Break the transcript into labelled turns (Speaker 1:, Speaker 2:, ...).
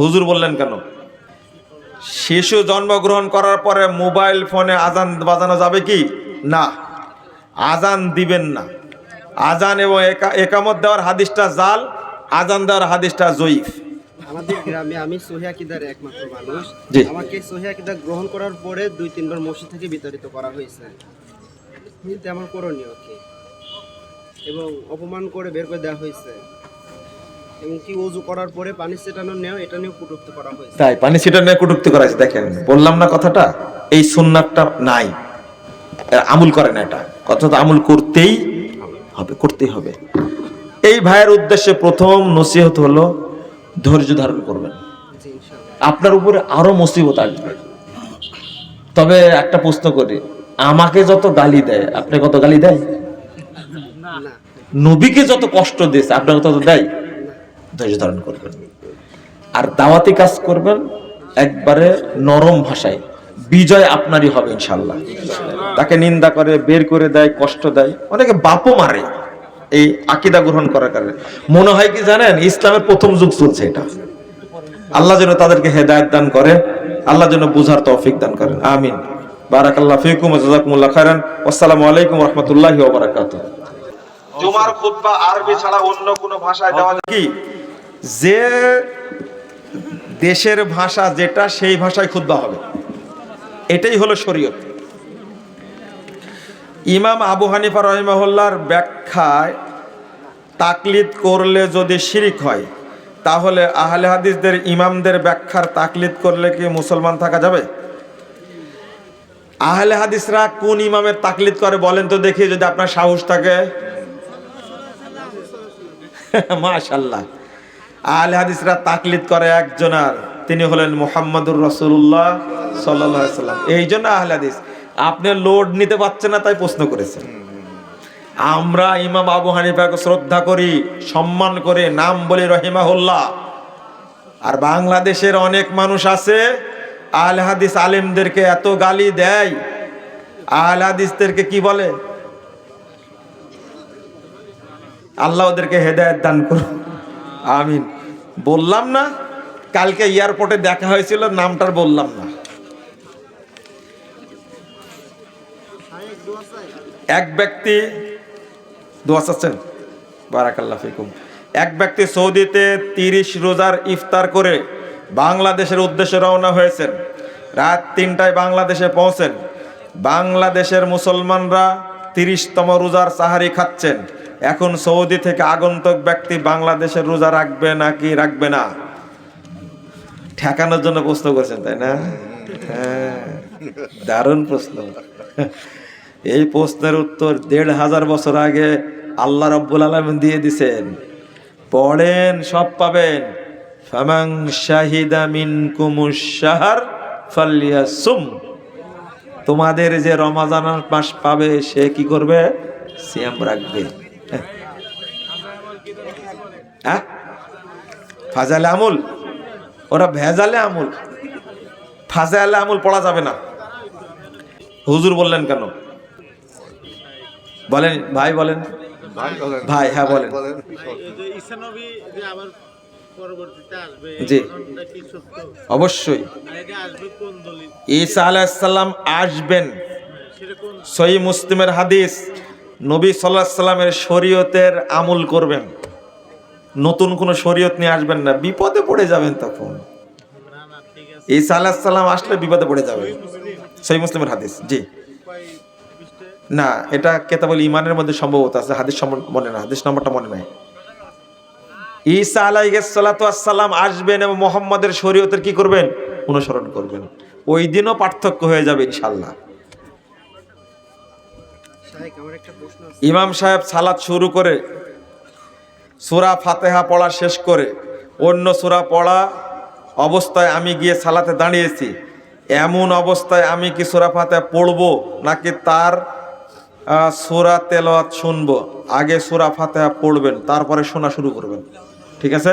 Speaker 1: হুজুর বললেন কেন? শিশু জন্মগ্রহণ করার পরে মোবাইল ফোনে আজান বাজানো যাবে কি? না। আজান দিবেন না। আজান এবং একা- একামত দেওয়ার হাদিসটা জাল আজান দেওয়ার হাদিসটা জয়ীফ।
Speaker 2: আমাদের গ্রামে আমি সোহিয়াকিদার একমাত্র মানুষ। আমাকে গ্রহণ করার পরে দুই তিনবার মসজিদ থেকে বিতাড়িত করা হয়েছে। কিন্তু আমার করণীয় কি? এবং অপমান করে বের করে দেওয়া হয়েছে। অজু করার পরে পানি ছেটানো নেওয়া এটা নিয়েও কটুক্তি করা হয়েছে।
Speaker 1: তাই পানি ছিটা নিয়ে কটুক্তি করাইছে দেখেন বললাম না কথাটা? এই সুন্নাতটা নাই। আমুল করে না এটা। কথা তো আমুল করতেই হবে করতেই হবে। এই ভাইয়ের উদ্দেশ্যে প্রথম নসিহত হলো ধৈর্য ধারণ করবেন। আপনার উপরে আরও মুসিবত আসবে। তবে একটা প্রশ্ন করি আমাকে যত গালি দেয় আপনি কত গালি দেয় নবীকে যত কষ্ট দিয়েছে আপনাকে তত দেয়? ধৈর্য ধারণ করবেন। আর দাওয়াতি কাজ করবেন একবারে নরম ভাষায়। বিজয় আপনারই হবে ইনশাল্লাহ তাকে নিন্দা করে বের করে দেয় কষ্ট দেয়। অনেকে বাপও মারে এই আকিদা গ্রহণ করার কারণে। মনে হয় কি জানেন ইসলামের প্রথম যুগ চলছে এটা। আল্লাহ যেন তাদেরকে হেদায়েত দান করে আল্লাহ যেন বুঝার তৌফিক দান করেন। আমিন। বারাকাল্লাহ ফিকুম জাযাকুমুল্লাহ খাইরান আসসালামু আলাইকুম রাহমাতুল্লাহি ওয়া বারাকাতুহু। জুমার খুতবা আরবি ছাড়া অন্য কোনো ভাষায় দেওয়া যায় কি? যে দেশের ভাষা যেটা, সেই ভাষায় খুতবা হবে। এটাই হলো শরীয়ত। ইমাম আবু হানিফা রহিমাহুল্লাহর ব্যাখ্যায় তাকলিদ করলে যদি শিরিক হয়, তাহলে আহলে হাদিসদের ইমামদের ব্যাখ্যার তাকলিদ করলে কি মুসলমান থাকা যাবে? আহলে হাদিসরা কোন ইমামের তাকলিদ করে বলেন তো দেখি, যদি আপনার সাহস থাকে। মাশাল্লাহ আহলে হাদিসরা তাকলিদ করে একজনার, তিনি হলেন মোহাম্মদুর রসুল্লাহ সাল্লাহ সাল্লাম। এই জন্য আহলে হাদিস, আপনি লোড নিতে পারছেন না, তাই প্রশ্ন করেছেন। আমরা ইমাম আবু হানিফাকে শ্রদ্ধা করি, সম্মান করে, নাম বলি রহিমাহুল্লাহ। আর বাংলাদেশের অনেক মানুষ আছে আল হাদিস আলেমদেরকে এত গালি দেয়। আল হাদিসদেরকে কি বলে? আল্লাহ ওদেরকে হেদায়ত দান করুন। আমিন। বললাম না, কালকে এয়ারপোর্টে দেখা হয়েছিল নামটার বললাম না। এক ব্যক্তি, দোয়া চাচ্ছেন? বারাকাল্লাহ ফিকুম। এক ব্যক্তি সৌদিতে তিরিশ রোজার ইফতার করে বাংলাদেশের উদ্দেশ্যে রওনা হয়েছেন। রাত তিনটায় বাংলাদেশে পৌঁছেন। বাংলাদেশের মুসলমানরা তিরিশতম রোজার সাহারি খাচ্ছেন। এখন সৌদি থেকে আগন্তুক ব্যক্তি বাংলাদেশের রোজা রাখবে না কি রাখবে না? ঠেকানোর জন্য প্রশ্ন করছেন, তাই না? হ্যাঁ দারুণ প্রশ্ন। এই প্রশ্নের উত্তর দেড় হাজার বছর আগে আল্লাহ রব্বুল আলম দিয়ে দিছেন। পড়েন, সব পাবেন। ফামাং শাহিদা মিন কুমুশাহার ফালিয়াসুম। তোমাদের যে রমাজান মাস পাবে, সে কি করবে? সিয়াম রাখবে। হ্যাঁ? ফাজালে আমুল? ওরা ভেজালে আমুল। ফাজালে আমুল পড়া যাবে না। হুজুর বললেন কেন? বলেন ভাই বলেন। ভাই হ্যাঁ বলেন। জি। অবশ্যই। ঈসা আলাইসাল্লাম আসবেন। সহি মুসলিমের হাদিস। নবী সাল্লাহ সাল্লামের শরীয়তের আমল করবেন। নতুন কোনো শরীয়ত নিয়ে আসবেন না। বিপদে পড়ে যাবেন তখন।
Speaker 3: আছে
Speaker 1: ঈসা আলাইসাল্লাম আসলে বিপদে পড়ে যাবেন। সেই মুসলিমের হাদিস। জি। না, এটা কেতাবল ইমানের মধ্যে সম্ভবত আছে। হাদিস মনে না হাদিস নম্বরটা মনে নাই। ঈসা আলাইসালাম আসবেন এবং মোহাম্মদের শরীয়তের কি করবেন? অনুসরণ করবেন। ওই দিনও পার্থক্য হয়ে যাবে ইনশাল্লাহ
Speaker 2: শাহেক আমার একটা প্রশ্ন আছে
Speaker 1: ইমাম সাহেব সালাদ শুরু করে, সুরা ফাতেহা পড়া শেষ করে, অন্য সুরা পড়া অবস্থায় আমি গিয়ে সালাতে দাঁড়িয়েছি। এমন অবস্থায় আমি কি সুরা ফাতেহা পড়ব নাকি তার সুরা তেলাওয়াত শুনব? আগে সুরা ফাতেহা পড়বেন, তারপরে শোনা শুরু করবেন। ঠিক আছে?